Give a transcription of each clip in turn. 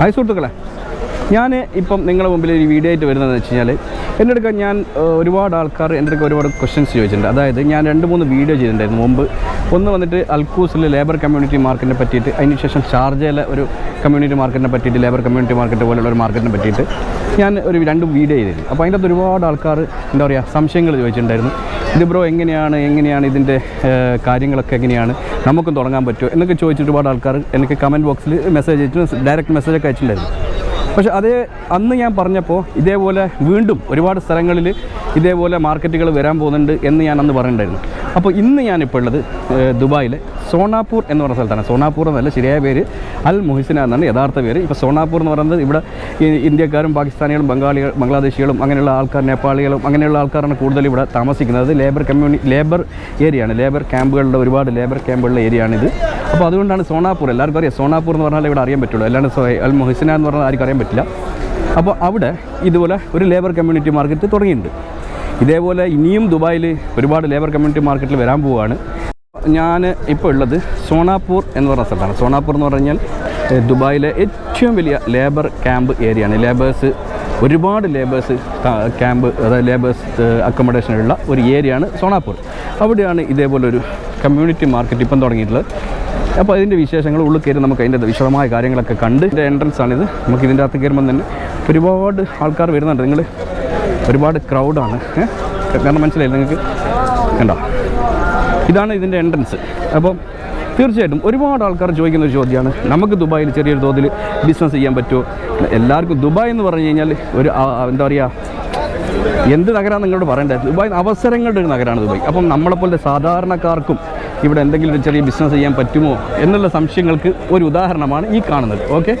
Hi സുഹൃത്തുക്കളെ ഞാൻ ഇപ്പം നിങ്ങളുടെ മുമ്പിൽ ഒരു വീഡിയോ ആയിട്ട് വരുന്നതെന്ന് വെച്ച് കഴിഞ്ഞാൽ എന്റെ അടുക്ക ഞാൻ ഒരുപാട് ആൾക്കാർ എന്റെ അടുക്ക ഒരുപാട് ക്വസ്റ്റ്യൻസ് ചോദിച്ചിട്ടുണ്ട്. അതായത് ഞാൻ രണ്ട് മൂന്ന് വീഡിയോ ചെയ്തിട്ടുണ്ടായിരുന്നു മുമ്പ്. ഒന്ന് വന്നിട്ട് അൽക്കൂസിൽ ലേബർ കമ്മ്യൂണിറ്റി മാർക്കറ്റിനെ പറ്റിയിട്ട് അതിനുശേഷം ഷാർജയിലെ ഒരു കമ്മ്യൂണിറ്റി മാർക്കറ്റിനെ പറ്റിയിട്ട് ലേബർ കമ്മ്യൂണിറ്റി മാർക്കറ്റ് പോലുള്ള ഒരു മാർക്കറ്റിനെ പറ്റിയിട്ട് ഞാൻ ഒരു രണ്ട് വീഡിയോ ചെയ്തിരുന്നു. അപ്പോൾ അതിന്റെ അകത്ത് ഒരുപാട് ആൾക്കാർ എന്താ പറയുക സംശയങ്ങൾ ചോദിച്ചിട്ടുണ്ടായിരുന്നു. ഇത് ബ്രോ എങ്ങനെയാണ് എങ്ങനെയാണ് ഇതിന്റെ കാര്യങ്ങളൊക്കെ എങ്ങനെയാണ് നമുക്കും തുടങ്ങാൻ പറ്റുമോ എന്നൊക്കെ ചോദിച്ചിട്ട് ഒരുപാട് ആൾക്കാർ എനിക്ക് കമന്റ് ബോക്സിൽ മെസ്സേജ് അയച്ചു ഡയറക്റ്റ് മെസ്സേജൊക്കെ അയച്ചിട്ടുണ്ടായിരുന്നു. പക്ഷേ അതേ അന്ന് ഞാൻ പറഞ്ഞപ്പോൾ ഇതേപോലെ വീണ്ടും ഒരുപാട് സ്ഥലങ്ങളിൽ ഇതേപോലെ മാർക്കറ്റുകൾ വരാൻ പോകുന്നുണ്ട് എന്ന് ഞാൻ അന്ന് പറഞ്ഞിട്ടുണ്ടായിരുന്നു. അപ്പോൾ ഇന്ന് ഞാനിപ്പോൾ ഉള്ളത് ദുബായിലെ സോണാപൂർ എന്ന് പറഞ്ഞ സ്ഥലത്താണ്. സോണാപൂർ എന്നല്ല ശരിയായ പേര് അൽ മുഹിസിന എന്നാണ് യഥാർത്ഥ പേര്. ഇപ്പോൾ സോണാപൂർ എന്ന് പറയുന്നത് ഇവിടെ ഇന്ത്യക്കാരും പാകിസ്ഥാനികളും ബംഗാളികൾ ബംഗ്ലാദേശികളും അങ്ങനെയുള്ള ആൾക്കാർ നേപ്പാളികളും അങ്ങനെയുള്ള ആൾക്കാരാണ് കൂടുതൽ ഇവിടെ താമസിക്കുന്നത്. ലേബർ കമ്മ്യൂണി ലേബർ ഏരിയയാണ്. ലേബർ ക്യാമ്പുകളുടെ ഒരുപാട് ലേബർ ക്യാമ്പുകളുടെ ആണിത് അപ്പോൾ അതുകൊണ്ടാണ് സോണാപൂർ. എല്ലാവർക്കും അറിയാം സോണാപൂർ എന്ന് പറഞ്ഞാൽ ഇവിടെ അറിയാൻ പറ്റുള്ളൂ. അല്ലാണ്ട് അൽ മുഹിസിന എന്ന് പറഞ്ഞാൽ ആർക്കും അറിയാൻ പറ്റില്ല. അപ്പോൾ അവിടെ ഇതുപോലെ ഒരു ലേബർ കമ്മ്യൂണിറ്റി മാർക്കറ്റ് തുടങ്ങിയിട്ടുണ്ട്. ഇതേപോലെ ഇനിയും ദുബായിൽ ഒരുപാട് ലേബർ കമ്മ്യൂണിറ്റി മാർക്കറ്റിൽ വരാൻ പോവുകയാണ്. ഞാൻ ഇപ്പോൾ ഉള്ളത് സോണാപൂർ എന്ന് പറഞ്ഞ സ്ഥലത്താണ്. സോണാപൂർ എന്ന് പറഞ്ഞാൽ ദുബായിലെ ഏറ്റവും വലിയ ലേബർ ക്യാമ്പ് ഏരിയയാണ് ലേബേഴ്സ് ഒരുപാട് ലേബേഴ്സ് ക്യാമ്പ് അതായത് ലേബേഴ്സ് അക്കോമഡേഷനുള്ള ഒരു ഏരിയയാണ് സോണാപൂർ. അവിടെയാണ് ഇതേപോലൊരു കമ്മ്യൂണിറ്റി മാർക്കറ്റ് ഇപ്പം തുടങ്ങിയിട്ടുള്ളത്. അപ്പോൾ അതിന്റെ വിശേഷങ്ങൾ ഉള്ളിൽ കയറി നമുക്ക് അതിന്റെ വിശദമായ കാര്യങ്ങളൊക്കെ കണ്ട് എൻട്രൻസ് ആണിത് നമുക്ക് ഇതിന്റെ അകത്ത് കയറുമ്പോൾ തന്നെ ഒരുപാട് ആൾക്കാർ വരുന്നുണ്ട്. നിങ്ങൾ ഒരുപാട് ക്രൗഡാണ് കാരണം മനസ്സിലായില്ല നിങ്ങൾക്ക്? കണ്ടോ? ഇതാണ് ഇതിന്റെ എൻട്രൻസ് അപ്പം തീർച്ചയായിട്ടും ഒരുപാട് ആൾക്കാർ ചോദിക്കുന്ന ഒരു ചോദ്യമാണ്. നമുക്ക് ദുബായിൽ ചെറിയൊരു തോതിൽ ബിസിനസ് ചെയ്യാൻ പറ്റുമോ? എല്ലാവർക്കും ദുബായ് എന്ന് പറഞ്ഞു കഴിഞ്ഞാൽ ഒരു എന്താ പറയുക എന്ത് നഗരമാണ് നിങ്ങളോട് പറയേണ്ടത്? ദുബായ് അവസരങ്ങളുടെ ഒരു നഗരമാണ് ദുബായ്. അപ്പം നമ്മളെപ്പോലെ സാധാരണക്കാർക്കും ഇവിടെ എന്തെങ്കിലും ഒരു ചെറിയ ബിസിനസ് ചെയ്യാൻ പറ്റുമോ എന്നുള്ള സംശയങ്ങൾക്ക് ഒരു ഉദാഹരണമാണ് ഈ കാണുന്നത്. ഓക്കെ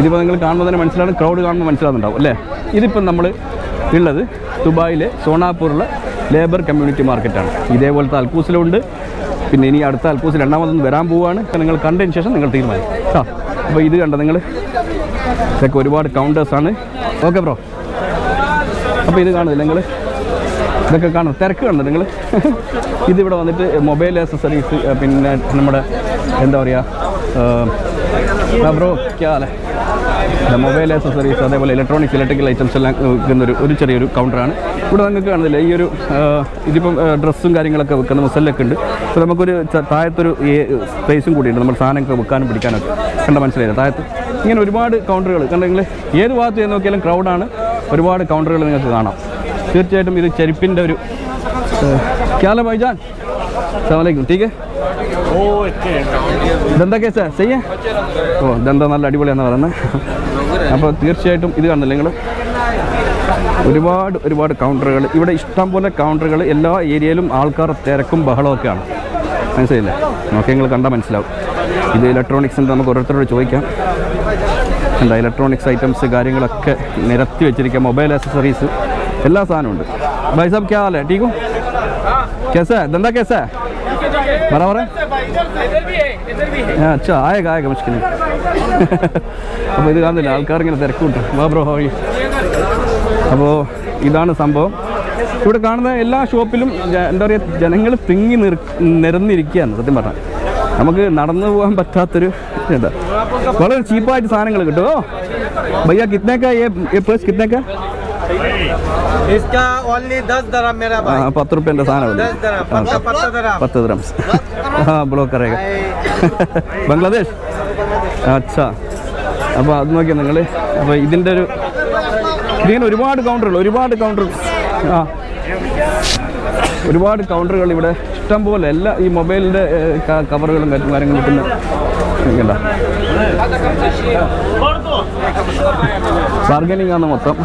ഇതിപ്പോൾ നിങ്ങൾ കാണുമ്പോൾ തന്നെ മനസ്സിലാണ് ക്രൗഡ് കാണുമ്പോൾ മനസ്സിലാകുന്നുണ്ടാവും അല്ലേ? ഇതിപ്പം നമ്മൾ ഉള്ളത് ദുബായിലെ സോണാപൂറിലെ ലേബർ കമ്മ്യൂണിറ്റി മാർക്കറ്റാണ്. ഇതേപോലത്തെ അൽക്കൂസിലുണ്ട്. പിന്നെ ഇനി അടുത്ത അൽക്കൂസിൽ രണ്ടാമതൊന്ന് വരാൻ പോവുകയാണ് നിങ്ങൾ കണ്ടതിന് ശേഷം നിങ്ങൾ തീരുമാനിക്കും. ആ അപ്പോൾ ഇത് കണ്ട നിങ്ങൾ ഇതൊക്കെ ഒരുപാട് കൗണ്ടേഴ്സാണ് ഓക്കെ ബ്രോ അപ്പോൾ ഇത് കാണുന്നില്ല നിങ്ങൾ ഇതൊക്കെ കാണും. തിരക്ക് കണ്ടു നിങ്ങൾ ഇതിവിടെ വന്നിട്ട് മൊബൈൽ ആക്സസറീസ് പിന്നെ നമ്മുടെ എന്താ പറയുക ബ്രോ ക്യാലെ മൊബൈൽ ആക്സസറീസ് അതേപോലെ ഇലക്ട്രോണിക്സ് ഇലക്ട്രിക്കൽ ഐറ്റംസ് എല്ലാം വിൽക്കുന്ന ഒരു ഒരു ചെറിയൊരു കൗണ്ടറാണ് ഇവിടെ നിങ്ങൾക്ക് കാണുന്നില്ല ഈ ഒരു ഇതിപ്പം ഡ്രസ്സും കാര്യങ്ങളൊക്കെ വെക്കുന്ന മുസല്ലൊക്കെ ഉണ്ട്. അപ്പോൾ നമുക്കൊരു താഴത്തൊരു സ്പേസും കൂടിയുണ്ട്. നമ്മൾ സാധനമൊക്കെ വെക്കാനും പിടിക്കാനൊക്കെ കണ്ട മനസ്സിലായില്ല? താഴത്ത് ഇങ്ങനെ ഒരുപാട് കൗണ്ടറുകൾ കണ്ട നിങ്ങൾ ഏത് ഭാഗത്ത് ചെയ്ത് നോക്കിയാലും ക്രൗഡാണ് ഒരുപാട് കൗണ്ടറുകൾ നിങ്ങൾക്ക് കാണാം. തീർച്ചയായിട്ടും ഇത് ചെരുപ്പിന്റെ ഒരു ക്യാല ബൈജാൻ അസ്സാമലൈക്കും ടീക്ക് ഇതെന്താ കേസാ ചെയ്യേ ഓ ഇതെന്താ നല്ല അടിപൊളിയാന്ന് പറയുന്നത് അപ്പോൾ തീർച്ചയായിട്ടും ഇത് കാണുന്നില്ല നിങ്ങൾ ഒരുപാട് ഒരുപാട് കൗണ്ടറുകൾ ഇവിടെ ഇഷ്ടം പോലെ കൗണ്ടറുകൾ എല്ലാ ഏരിയയിലും ആൾക്കാർ തിരക്കും ബഹളമൊക്കെയാണ് മനസ്സിലായില്ലേ നോക്കി നിങ്ങൾ കണ്ടാൽ മനസ്സിലാവും ഇത് ഇലക്ട്രോണിക്സിൻ്റെ നമുക്ക് ഓരോരുത്തരോട് ചോദിക്കാം എന്താ ഇലക്ട്രോണിക്സ് ഐറ്റംസ് കാര്യങ്ങളൊക്കെ നിരത്തി വെച്ചിരിക്കുക മൊബൈൽ ആക്സസറീസ് എല്ലാ സാധനവും ഉണ്ട് भाई साहब क्या हाल है ठीक हो कैसा है धंधा कैसा है बराबर है हाँ, अच्छा आएगा आएगा मुश्किल नहीं അപ്പോൾ ഇത് കാണുന്നില്ല ആൾക്കാർ ഇങ്ങനെ തിരക്കൂട്ട് വാ ബ്രോ ഹോയി അപ്പോൾ ഇതാണ് സംഭവം ഇവിടെ കാണുന്ന എല്ലാ ഷോപ്പിലും ജ- എന്താ പറയുക ജനങ്ങൾ തിങ്ങി നിർ നിരന്നിരിക്കുകയാണ് സത്യം പറഞ്ഞാൽ നമുക്ക് നടന്നു പോകാൻ പറ്റാത്തൊരു എന്താ വളരെ ചീപ്പായിട്ട് സാധനങ്ങൾ കിട്ടുമോ ഭയ്യ കിത്നേക്കാ ഏ പേഴ്സ് കിത്നേക്കാ इसका ओनली दस दरम मेरा ആ भाई പത്ത് റുപ്യൻ്റെ സാധനം दस दरम पत्ता पत्ता दरम പത്ത് ദ്രംസ് ആ ബ്ലോക്ക് അറിയാം ബംഗ്ലാദേശ് അച്ഛാ അപ്പോൾ അത് നോക്കിയാൽ നിങ്ങൾ അപ്പോൾ ഇതിൻ്റെ ഒരു ഇതിങ്ങനെ ഒരുപാട് കൗണ്ടറുകൾ ഒരുപാട് കൗണ്ടർ ആ ഒരുപാട് കൗണ്ടറുകൾ ഇവിടെ ഇഷ്ടം പോലെ എല്ലാ ഈ മൊബൈലിൻ്റെ കവറുകളും മറ്റും കാര്യങ്ങളും കിട്ടുന്ന കണ്ട ബാർഗനിങ് ആണ് മൊത്തം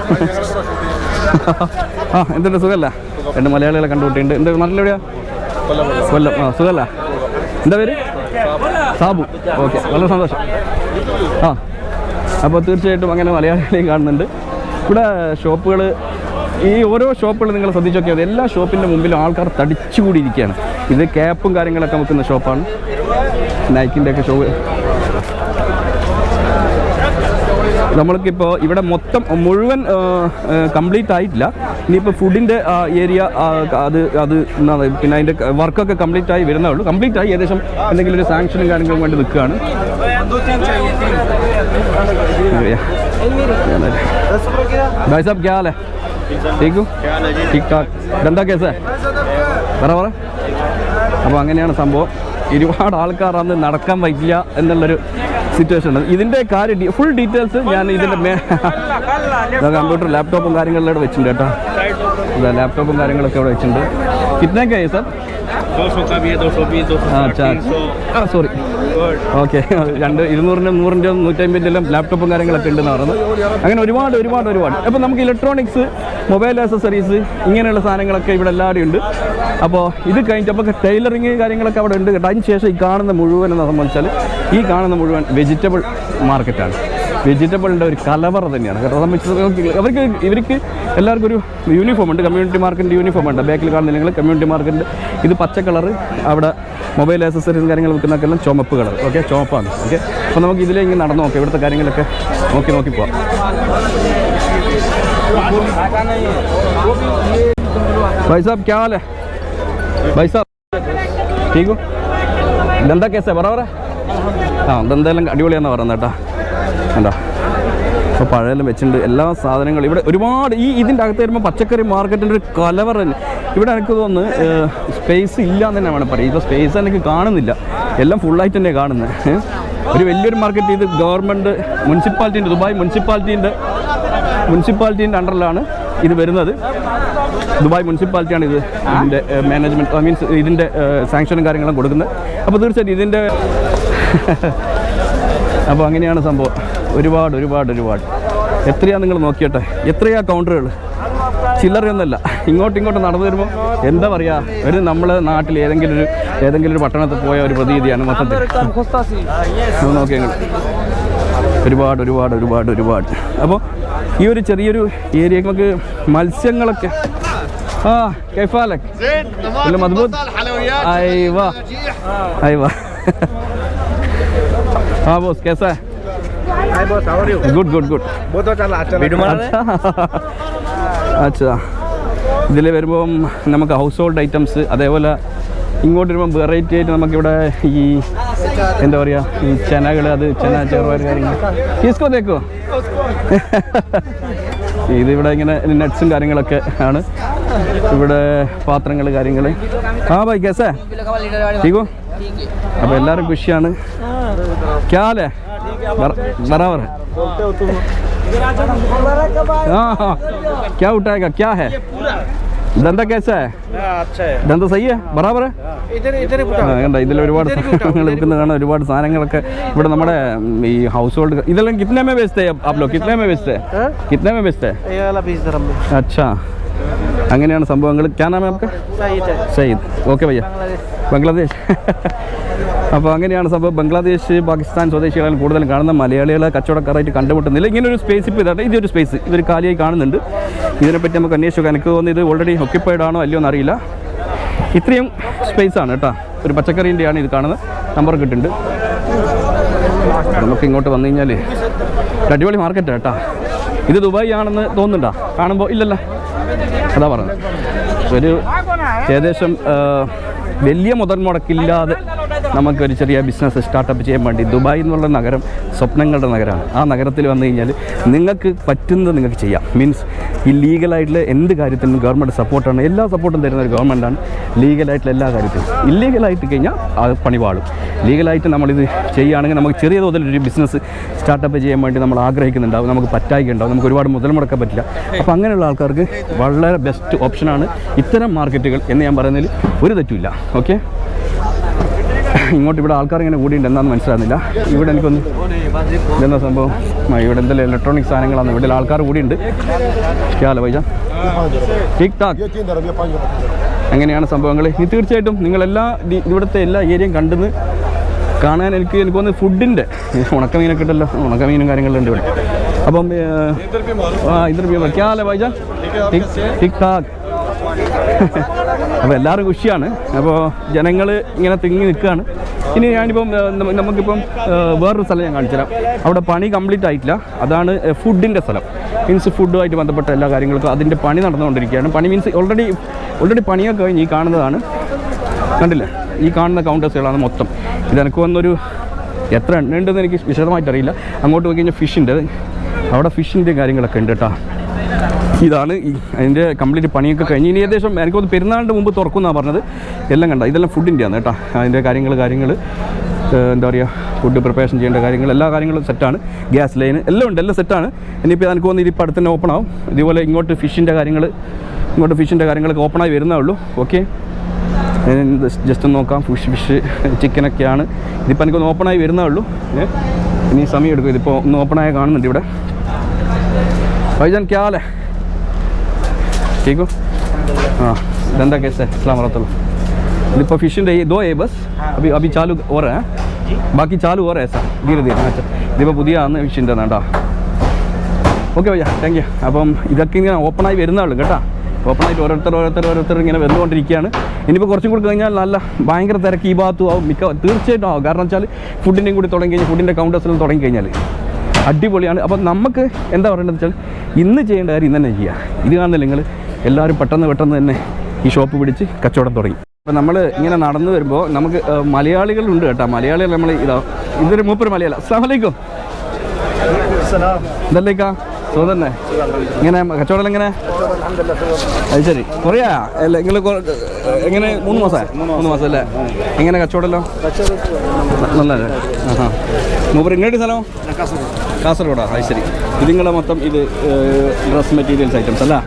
ആ എന്തുണ്ട്? സുഖമല്ല രണ്ട് മലയാളികളെ കണ്ടുപിട്ടിണ്ട് എന്താ നല്ല എവിടെയാ? കൊല്ലം. ആ സുഖമല്ല എന്താ പേര്? സാബു. ഓക്കെ വളരെ സന്തോഷം. ആ അപ്പോൾ തീർച്ചയായിട്ടും അങ്ങനെ മലയാളികളെയും കാണുന്നുണ്ട്. ഇവിടെ ഷോപ്പുകൾ ഈ ഓരോ ഷോപ്പുകൾ നിങ്ങൾ ശ്രദ്ധിച്ച് നോക്കിയാൽ മതി എല്ലാ ഷോപ്പിന്റെ മുമ്പിലും ആൾക്കാർ തടിച്ചുകൂടിയിരിക്കുകയാണ്. ഇത് ക്യാപ്പും കാര്യങ്ങളൊക്കെ വെക്കുന്ന ഷോപ്പാണ്. നൈക്കിന്റെ ഒക്കെ ഷോ നമ്മൾക്കിപ്പോൾ ഇവിടെ മൊത്തം മുഴുവൻ കംപ്ലീറ്റ് ആയിട്ടില്ല ഇനിയിപ്പോൾ ഫുഡിൻ്റെ ഏരിയ അത് അത് എന്താണ് പിന്നെ അതിൻ്റെ വർക്കൊക്കെ കംപ്ലീറ്റ് ആയി വരുന്നേ ഉള്ളൂ കംപ്ലീറ്റ് ആയി ഏകദേശം എന്തെങ്കിലും ഒരു സാങ്ഷനും കാര്യങ്ങളും വേണ്ടി നിൽക്കുകയാണ് दो तीन चाहिए तीन भाई साहब क्या हाल है ठीक हूँ ठीक ठाक धंधा कैसा है പറ പറ അപ്പോൾ അങ്ങനെയാണ് സംഭവം ഒരുപാട് ആൾക്കാർ അന്ന് നടക്കാൻ പറ്റില്ല എന്നുള്ളൊരു സിറ്റുവേഷൻ ഉണ്ട്. ഇതിന്റെ കാര്യം ഫുൾ ഡീറ്റെയിൽസ് ഞാൻ ഇതിന്റെ മേ കമ്പ്യൂട്ടർ ലാപ്ടോപ്പും കാര്യങ്ങളിലൂടെ വെച്ചിട്ടുണ്ട് കേട്ടോ. ലാപ്ടോപ്പും കാര്യങ്ങളൊക്കെ ഇവിടെ വെച്ചിട്ടുണ്ട്. കിറ്റ്നൊക്കെ ആയി സാർ ആ സോറി ഓക്കെ രണ്ട് ഇരുന്നൂറിന്റെ നൂറിന്റെ നൂറ്റമ്പതിന്റെ ലാപ്ടോപ്പും കാര്യങ്ങളൊക്കെ ഉണ്ടെന്ന് പറയുന്നത് അങ്ങനെ ഒരുപാട് ഒരുപാട് ഒരുപാട്. അപ്പോൾ നമുക്ക് ഇലക്ട്രോണിക്സ് മൊബൈൽ ആക്സസറീസ് ഇങ്ങനെയുള്ള സാധനങ്ങളൊക്കെ ഇവിടെ എല്ലാവരും ഉണ്ട്. അപ്പോൾ ഇത് കഴിഞ്ഞിട്ട് നമുക്ക് ടൈലറിങ് കാര്യങ്ങളൊക്കെ അവിടെ ഉണ്ട് കേട്ടോ. അതിന് ശേഷം ഈ കാണുന്ന മുഴുവൻ എന്ന് സംബന്ധിച്ചാൽ ഈ കാണുന്ന മുഴുവൻ വെജിറ്റബിൾ മാർക്കറ്റാണ് വെജിറ്റബിളിന്റെ ഒരു കലവറ തന്നെയാണ് കേട്ടോ. സംബന്ധിച്ച് അവർക്ക് ഇവർക്ക് എല്ലാവർക്കും ഒരു യൂണിഫോം ഉണ്ട് കമ്മ്യൂണിറ്റി മാർക്കറ്റിൻ്റെ യൂണിഫോം ഉണ്ട് ബാക്കിൽ കാണുന്നില്ലെങ്കിൽ കമ്മ്യൂണിറ്റി മാർക്കറ്റിൻ്റെ ഇത് പച്ച കളറ് അവിടെ മൊബൈൽ ആക്സസറീസും കാര്യങ്ങൾ വിൽക്കുന്നതൊക്കെ എല്ലാം ചുമപ്പ് കളർ ഓക്കെ ചുവപ്പാണ് ഓക്കെ അപ്പോൾ നമുക്ക് ഇതിലേ ഇങ്ങനെ നടന്നു നോക്കാം ഇവിടുത്തെ കാര്യങ്ങളൊക്കെ നോക്കി നോക്കി പോവാം भाई साहब क्या हाल है भाई साहब ठीक हो धंधा कैसा है बराबर है ആ ദന്തെല്ലാം അടിപൊളിയാന്ന് പറയുന്നത് കേട്ടോ എന്താ ഇപ്പോൾ പഴയെല്ലാം വെച്ചിട്ടുണ്ട്. എല്ലാ സാധനങ്ങളും ഇവിടെ ഒരുപാട് ഈ ഇതിന്റെ അകത്ത് വരുമ്പോൾ പച്ചക്കറി മാർക്കറ്റിന്റെ ഒരു കലവർ തന്നെ. ഇവിടെ എനിക്ക് തോന്നുന്നു സ്പേസ് ഇല്ല എന്ന് തന്നെ വേണം പറയാം. ഇപ്പോൾ സ്പേസ് എനിക്ക് കാണുന്നില്ല. എല്ലാം ഫുള്ളായിട്ട് തന്നെ കാണുന്നത്. ഒരു വലിയൊരു മാർക്കറ്റ് ഇത് ഗവൺമെന്റ് മുനിസിപ്പാലിറ്റീന്റെ ദുബായ് മുനിസിപ്പാലിറ്റീന്റെ മുനിസിപ്പാലിറ്റീന്റെ അണ്ടറിലാണ് ഇത് വരുന്നത്. ദുബായ് മുനിസിപ്പാലിറ്റിയാണ് ഇത് ഇതിന്റെ മാനേജ്മെന്റ് ഐ മീൻസ് ഇതിന്റെ സാങ്ഷനും കാര്യങ്ങളും കൊടുക്കുന്നത്. അപ്പോൾ തീർച്ചയായിട്ടും ഇതിന്റെ അപ്പോൾ അങ്ങനെയാണ് സംഭവം. ഒരുപാട് ഒരുപാട് ഒരുപാട് എത്രയാണ് നിങ്ങൾ നോക്കിയട്ടെ എത്രയാ കൗണ്ടറുകൾ ചില്ലറയൊന്നുമല്ല ഇങ്ങോട്ടും ഇങ്ങോട്ടും നടന്നു വരുമ്പോൾ എന്താ പറയുക ഒരു നമ്മളെ നാട്ടിൽ ഏതെങ്കിലും ഒരു ഏതെങ്കിലും ഒരു പട്ടണത്തിൽ പോയ ഒരു പ്രതീതിയാണ് മൊത്തത്തിൽ ഒന്ന് നോക്കിയാൽ ഇങ്ങോട്ട്. ഒരുപാട് ഒരുപാട് ഒരുപാട് ഒരുപാട് അപ്പോൾ ഈ ഒരു ചെറിയൊരു ഏരിയ നമുക്ക് മത്സ്യങ്ങളൊക്കെ ആ കൈഫാലക് വല്ല മദ്ബൂത്ത് അയ്വാ അയ്വാ हाँ बॉस कैसा है Hi boss, how are you? Good, good, good. Both are chala, chala. Video mara അച്ഛാ ഇതിൽ വരുമ്പം നമുക്ക് ഹൗസ് ഹോൾഡ് ഐറ്റംസ് അതേപോലെ ഇങ്ങോട്ട് വരുമ്പം വെറൈറ്റി ആയിട്ട് നമുക്കിവിടെ ഈ എന്താ പറയുക ഈ ചെനകൾ അത് ചെന ചെറുപാട് കാര്യങ്ങൾ ഈസ്കോ തേക്കോ? ഇതിവിടെ ഇങ്ങനെ നട്ട്സും കാര്യങ്ങളൊക്കെ ആണ്. ഇവിടെ പാത്രങ്ങൾ കാര്യങ്ങൾ ആ ബൈ കേസേ ടീക്കോ അപ്പോൾ എല്ലാവരും ഖുഷിയാണ് ക്യാലേ बराबर है। हाँ क्या उठाएगा? क्या है? ധന്ത കേസാ ധന്ത സയ്യ ബറാബർ കണ്ട ഇതിൽ ഒരുപാട് സാധനങ്ങൾ വിൽക്കുന്നത് കാണാൻ ഒരുപാട് സാധനങ്ങളൊക്കെ ഇവിടെ നമ്മുടെ ഈ ഹൗസ് ഹോൾഡ് ഇതെല്ലാം കിത്നമേ ബേസ്തേ ആപ് ലോ? കിത്നമേ ബേസ്തേ? കിത്നമേ ബേസ്തേ? അച്ഛാ. അങ്ങനെയാണ് സംഭവങ്ങൾ ക്യാ നാമേ ആപ്കാ? സയ്യിദ്. സയ്യിദ്. ഓക്കെ ഭയ്യ ബംഗ്ലാദേശ്. അപ്പോൾ അങ്ങനെയാണ് സംഭവം. ബംഗ്ലാദേശ് പാകിസ്ഥാൻ സ്വദേശികളാണ് കൂടുതലും കാണുന്ന മലയാളികളെ കച്ചവടക്കാരായിട്ട് കണ്ടുമുട്ടുന്നില്ല. ഇങ്ങനെ ഒരു സ്പേസ് ഇപ്പോൾ ഇതാട്ടെ ഇതൊരു സ്പേസ് ഇവർ കാലിയായി കാണുന്നുണ്ട്. ഇതിനെപ്പറ്റി നമുക്ക് അന്വേഷിക്കാം എനിക്ക് തോന്നുന്നു. ഇത് ഓൾറെഡി ഒക്യുപ്പൈഡ് ആണോ അല്ലയോ എന്നറിയില്ല. ഇത്രയും സ്പേസ് ആണ് കേട്ടോ. ഒരു പച്ചക്കറീന്റെയാണ് ഇത് കാണുന്നത്. നമ്പർ കിട്ടുന്നുണ്ട്. നമുക്ക് ഇങ്ങോട്ട് വന്നു കഴിഞ്ഞാൽ അടിപൊളി മാർക്കറ്റ് കേട്ടോ. ഇത് ദുബായ് ആണെന്ന് തോന്നുന്നുണ്ടോ? കാണുമ്പോൾ ഇല്ലല്ല. അതാ പറഞ്ഞത്. ഒരു ഏകദേശം വലിയ മുതൽ മുടക്കില്ലാതെ നമുക്കൊരു ചെറിയ ബിസിനസ് സ്റ്റാർട്ടപ്പ് ചെയ്യാൻ വേണ്ടി ദുബായ് എന്നുള്ള നഗരം സ്വപ്നങ്ങളുടെ നഗരമാണ്. ആ നഗരത്തിൽ വന്നു കഴിഞ്ഞാൽ നിങ്ങൾക്ക് പറ്റുന്നത് നിങ്ങൾക്ക് ചെയ്യാം. മീൻസ് ഈ ലീഗലായിട്ടുള്ള എന്ത് കാര്യത്തിനും ഗവൺമെന്റ് സപ്പോർട്ടാണ് എല്ലാ സപ്പോർട്ടും തരുന്ന ഒരു ഗവൺമെന്റാണ് ലീഗലായിട്ടുള്ള എല്ലാ കാര്യത്തിലും ഇല്ലീഗലായിട്ട് കഴിഞ്ഞാൽ അത് പണി പാളും. ലീഗലായിട്ട് നമ്മളിത് ചെയ്യുകയാണെങ്കിൽ നമുക്ക് ചെറിയ തോതിലൊരു ബിസിനസ് സ്റ്റാർട്ടപ്പ് ചെയ്യാൻ വേണ്ടി നമ്മൾ ആഗ്രഹിക്കുന്നുണ്ടാവും. നമുക്ക് പറ്റായിക്കുണ്ടാവും നമുക്ക് ഒരുപാട് മുതൽ മുടക്കാൻ പറ്റില്ല. അപ്പോൾ അങ്ങനെയുള്ള ആൾക്കാർക്ക് വളരെ ബെസ്റ്റ് ഓപ്ഷനാണ് ഇത്തരം മാർക്കറ്റുകൾ എന്ന് ഞാൻ പറയുന്നതിൽ ഒരു തെറ്റുമില്ല ഓക്കെ ഇങ്ങോട്ട് ഇവിടെ ആൾക്കാർ ഇങ്ങനെ കൂടിയുണ്ട് എന്താന്ന് മനസ്സിലാകുന്നില്ല. ഇവിടെ എനിക്കൊന്ന് ഇതെന്താ സംഭവം? ഇവിടെ എന്തെല്ലാം ഇലക്ട്രോണിക് സാധനങ്ങളാണ് ഇവിടെ ആൾക്കാർ കൂടിയുണ്ട്. ക്യാല പൈസ ടിക് ടാക് അങ്ങനെയാണ് സംഭവങ്ങൾ ഇനി തീർച്ചയായിട്ടും നിങ്ങളെല്ലാ ഇവിടുത്തെ എല്ലാ ഏരിയയും കണ്ടെന്ന് കാണാൻ എനിക്ക് എനിക്ക് തോന്നുന്നു ഫുഡിന്റെ ഉണക്കമീനൊക്കെ ഉണ്ടല്ലോ. ഉണക്കമീനും കാര്യങ്ങളും ഉണ്ട് ഇവിടെ. അപ്പം ഇതൊരു ക്യാല ടിക് ടാക് അപ്പോൾ എല്ലാവരും ഖുഷിയാണ് അപ്പോൾ ജനങ്ങൾ ഇങ്ങനെ തിങ്ങി നിൽക്കുകയാണ്. ഇനി ഞാനിപ്പം നമുക്കിപ്പം വേറൊരു സ്ഥലം ഞാൻ കാണിച്ചു തരാം അവിടെ പണി കംപ്ലീറ്റ് ആയിട്ടില്ല. അതാണ് ഫുഡിന്റെ സ്ഥലം. മീൻസ് ഫുഡുമായിട്ട് ബന്ധപ്പെട്ട എല്ലാ കാര്യങ്ങൾക്കും അതിന്റെ പണി നടന്നുകൊണ്ടിരിക്കുകയാണ്. പണി മീൻസ് ഓൾറെഡി ഓൾറെഡി പണിയൊക്കെ കഴിഞ്ഞ് ഈ കാണുന്നതാണ്. കണ്ടില്ലേ? ഈ കാണുന്ന കൗണ്ടേഴ്സുകളാണ് മൊത്തം. ഇത് എനിക്ക് വന്നൊരു എത്ര എണ്ണ ഉണ്ടെന്ന് എനിക്ക് വിശദമായിട്ട് അറിയില്ല അങ്ങോട്ട് പോയി കഴിഞ്ഞാൽ ഫിഷിന്റെ അവിടെ ഫിഷിന്റെ കാര്യങ്ങളൊക്കെ ഉണ്ട് കേട്ടോ. ഇതാണ് അതിന്റെ കംപ്ലീറ്റ് പണിയൊക്കെ കഴിഞ്ഞ് ഇനി ഏകദേശം എനിക്ക് തോന്നുന്നു പെരുന്നാളിന്റെ മുമ്പ് തുറക്കുമെന്നാണ് പറഞ്ഞത്. എല്ലാം കണ്ട? ഇതെല്ലാം ഫുഡിന്റെയാണ് കേട്ടോ. അതിന്റെ കാര്യങ്ങൾ കാര്യങ്ങൾ എന്താ പറയുക ഫുഡ് പ്രിപ്പറേഷൻ ചെയ്യേണ്ട കാര്യങ്ങൾ എല്ലാ കാര്യങ്ങളും സെറ്റാണ് ഗ്യാസ് ലൈൻ എല്ലാം ഉണ്ട് എല്ലാം സെറ്റാണ് ഇനിയിപ്പോൾ എനിക്ക് തോന്നുന്നു ഇതിപ്പോൾ അടുത്തുതന്നെ ഓപ്പൺ ആവും. ഇതുപോലെ ഇങ്ങോട്ട് ഫിഷിന്റെ കാര്യങ്ങൾ ഇങ്ങോട്ട് ഫിഷിന്റെ കാര്യങ്ങളൊക്കെ ഓപ്പണായി വരുന്നേ ഉള്ളൂ. ഓക്കെ ജസ്റ്റ് നോക്കാം. ഫിഷ് ഫിഷ് ചിക്കനൊക്കെയാണ് ഇതിപ്പോൾ എനിക്കൊന്ന് ഓപ്പണായി വരുന്നേ ഉള്ളൂ. ഇനി സമയം എടുക്കും. ഇതിപ്പോൾ ഒന്ന് ഓപ്പണായി കാണുന്നുണ്ട് ഇവിടെ. വൈജാൻ ക്യാലേ ठीक हो हाँ धंधा कैसा है सलाम वरहमतुल्लाह ഇതിപ്പോൾ ഫിഷിൻ്റെ ഈ ദോ ഏ ബസ് അഭി അഭി ചാലു ഓറ ബാക്കി ചാലു ഓറ സാർ ധീരെ ധീരെ അച്ഛാ ഇതിപ്പോൾ പുതിയ ആണ് ഫിഷിൻ്റെ കേട്ടോ ഓക്കെ ഭയ്യ താങ്ക് യു അപ്പം ഇതൊക്കെ ഇങ്ങനെ ഓപ്പണായി വരുന്നേ ഉള്ളൂ കേട്ടോ ഓപ്പണായിട്ട് ഓരോരുത്തർ ഓരോരുത്തർ ഓരോരുത്തർ ഇങ്ങനെ വന്നുകൊണ്ടിരിക്കുകയാണ് ഇനിയിപ്പോൾ കുറച്ചും കൂടി കഴിഞ്ഞാൽ നല്ല ഭയങ്കര തിരക്ക് ഈ ഭാഗത്തും ആവും മിക്ക തീർച്ചയായിട്ടും ആവും കാരണം വെച്ചാൽ ഫുഡിൻ്റെയും കൂടി തുടങ്ങി കഴിഞ്ഞാൽ ഫുഡിൻ്റെ കൗണ്ടേഴ്സിലും തുടങ്ങി കഴിഞ്ഞാൽ അടിപൊളിയാണ് അപ്പം നമുക്ക് എന്താ പറയേണ്ടത് വെച്ചാൽ ഇന്ന് ചെയ്യേണ്ട കാര്യം ഇന്ന് തന്നെ ചെയ്യുക ഇത് കാണുന്നില്ല നിങ്ങൾ എല്ലാവരും പെട്ടെന്ന് പെട്ടെന്ന് തന്നെ ഈ ഷോപ്പ് പിടിച്ച് കച്ചവടം തുടങ്ങി. അപ്പോൾ നമ്മൾ ഇങ്ങനെ നടന്നു വരുമ്പോൾ നമുക്ക് മലയാളികളുണ്ട് കേട്ടോ. മലയാളികൾ നമ്മൾ ഇതാ ഇതൊരു മൂപ്പര് മലയാളം. അസ്സാം വലൈക്കും ഇതല്ലേക്കാ? സുഖം തന്നെ. ഇങ്ങനെ കച്ചവടം എങ്ങനെ? അത് ശരി. കുറയാ? അല്ല നിങ്ങൾ എങ്ങനെ? മൂന്ന് മാസമായി മൂന്ന് മാസം അല്ലേ? എങ്ങനെ കച്ചവടമല്ലോ നല്ലല്ലേ ആഹാ. മൂപ്പർ ഇങ്ങോട്ട് സ്ഥലം? കാസർഗോഡാ. അത് ശരി. ഇത് നിങ്ങളെ മൊത്തം ഇത് ഡ്രസ് മെറ്റീരിയൽസ് ഐറ്റംസ് അല്ല?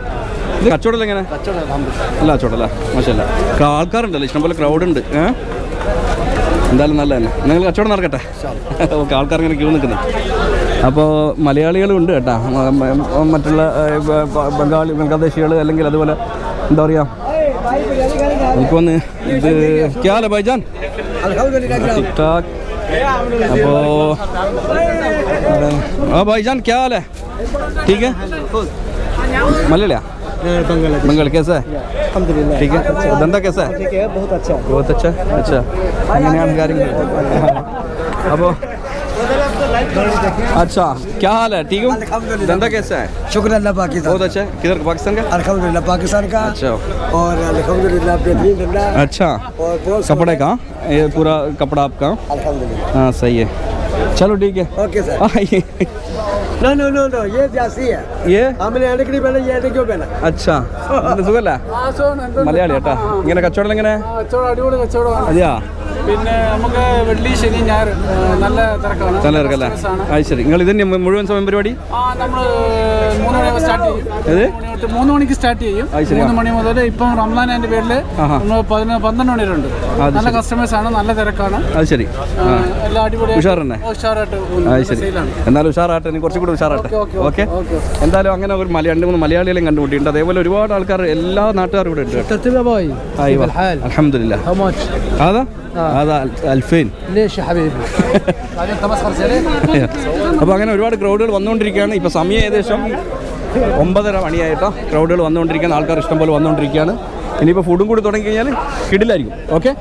ഇത് കച്ചവടം എങ്ങനെ? അല്ല കച്ചവടം അല്ല? മോശമല്ല ആൾക്കാരുണ്ടല്ലോ ഇഷ്ടംപോലെ ക്രൗഡ് ഉണ്ട്. എന്തായാലും നല്ല തന്നെ നിങ്ങൾ കച്ചവടം നടക്കട്ടെ? ഓക്കെ ആൾക്കാർ ഇങ്ങനെ ക്യൂ നിൽക്കുന്നു. അപ്പോൾ മലയാളികളും ഉണ്ട് കേട്ടോ. മറ്റുള്ള ബംഗാളി ബംഗ്ലാദേശികൾ അല്ലെങ്കിൽ അതുപോലെ എന്താ പറയുക എനിക്കൊന്ന് ഇത് ക്യാല ബൈജാൻ? ടിക് ടാക് അപ്പോൾ ആ ബൈജാൻ ക്യാ ടീക്ക്? है बंगाल बंगाल कैसा है? अलहमदिल्ला ठीक है। अच्छा, धंधा कैसा है? ठीक है बहुत अच्छा बहुत अच्छा? अच्छा। मैंने गाड़ी अब अच्छा क्या हाल है? ठीक धंधा कैसा है? शुक्र अल्लाह पाकिस्तान। बहुत अच्छा किधर पाकिस्तान का? अलहमदिल्ला पाकिस्तान का। अच्छा। और अलहमदिल्ला अच्छा। और कपड़े का ये पूरा कपड़ा आपका? अलहमदिल्ला हाँ सही है। चलो ठीक है। Okay sir. हाँ, आइए नो नो नो नो ये जासी है ये हमने अड़कड़ी पहले ये क्यों पहना अच्छा ഇത് സുഖല്ല മലയാളി കേട്ടാ ഇങ്ങനെ കച്ചവടം എങ്ങനെ കച്ചവടം അടിപൊളി കച്ചവടമാണ് അതെയാ പിന്നെ നമുക്ക് വെള്ളി ശനി ഞായർ ആ, നല്ല തിരക്കാണ് നല്ല ഇറക്കല്ലേ അത് ശരി നിങ്ങൾ ഇതിന്റെ മുഴുവൻ സമയം പരിപാടി ആ നമ്മൾ മൂന്ന് മണി സ്റ്റാർട്ട് ചെയ്യും കറക്റ്റ് മൂന്ന് മണിക്ക് സ്റ്റാർട്ട് ചെയ്യും. മൂന്ന് മണി മുതൽ ഇപ്പം റംസാൻ അതിന്റെ പേരിൽ പന്ത്രണ്ട് മണി വരെ ഉണ്ട് നല്ല കസ്റ്റമേഴ്സ് ആണ് നല്ല തിരക്കാണ്. അത് ശരി. എല്ലാ അടിപൊളിയായിട്ട് ഉഷാറായിട്ട് എന്നാലും ഉഷാറാട്ടെ ഓക്കെ എന്തായാലും അങ്ങനെ ഒരു മലയാളി രണ്ട് മൂന്ന് മലയാളികളെയും കണ്ടുപിട്ടിട്ടുണ്ട് അതേപോലെ ഒരുപാട് ആൾക്കാർ എല്ലാ നാട്ടുകാരും ഇവിടെ ഉണ്ട്. അപ്പൊ അങ്ങനെ ഒരുപാട് ക്രൗഡുകൾ വന്നുകൊണ്ടിരിക്കുകയാണ്. ഇപ്പൊ സമയം ഏകദേശം ഒമ്പതര മണിയായിട്ടോ ക്രൗഡുകൾ വന്നുകൊണ്ടിരിക്കുന്ന ആൾക്കാർ ഇഷ്ടംപോലെ വന്നുകൊണ്ടിരിക്കുകയാണ്. ഇനിയിപ്പോൾ ഫുഡും കൂടി തുടങ്ങി കഴിഞ്ഞാൽ കിടിലായിരിക്കും. ഓക്കെ